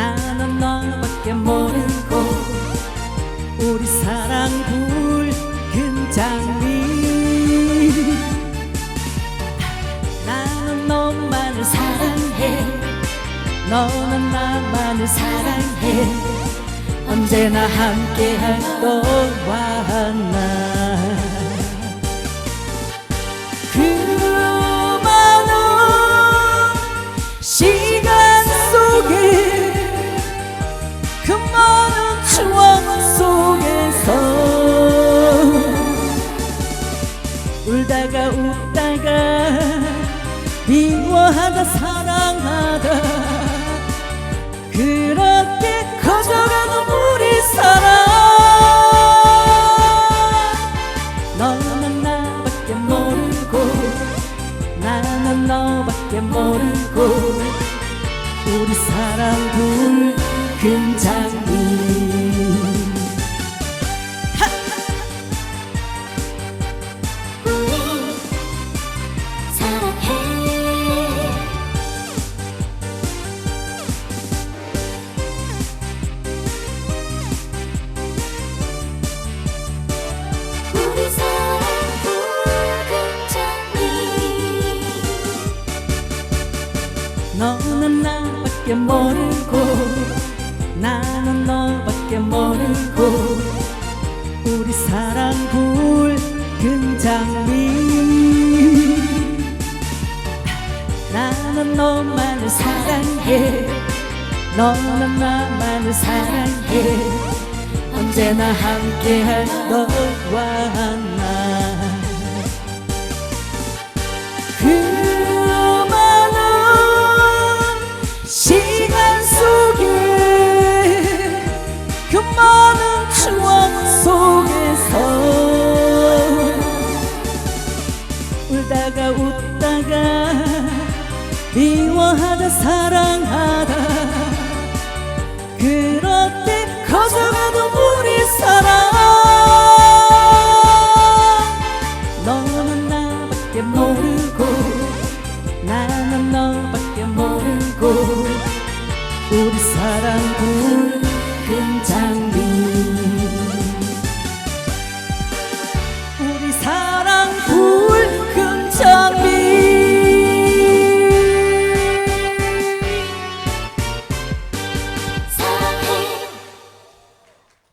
나는 너밖에 모르고 우리 사랑 붉은 장미 나는 너만을 사랑해. 너는 나만을 사랑해. 언제나 함께할 너와 나 그 많은 추억 속에서 울다가 웃다가 미워하다 사랑하다 그렇게 커져가는 우리 사랑 너는 나밖에 모르고 나는 너밖에 모르고 우리 사랑 붉 나밖에 모르고 나는 너밖에 모르고 우리 사랑 붉은 장미 나는 너만을 사랑해. 너는 나만을 사랑해. 언제나 함께할 너와 나. 그 많은 시 미워하다 사랑하다. 그렇게 커져가는 우리 사랑. 너는 나밖에 모르고 나는 너밖에 모르고 우리 사랑 붉은 장미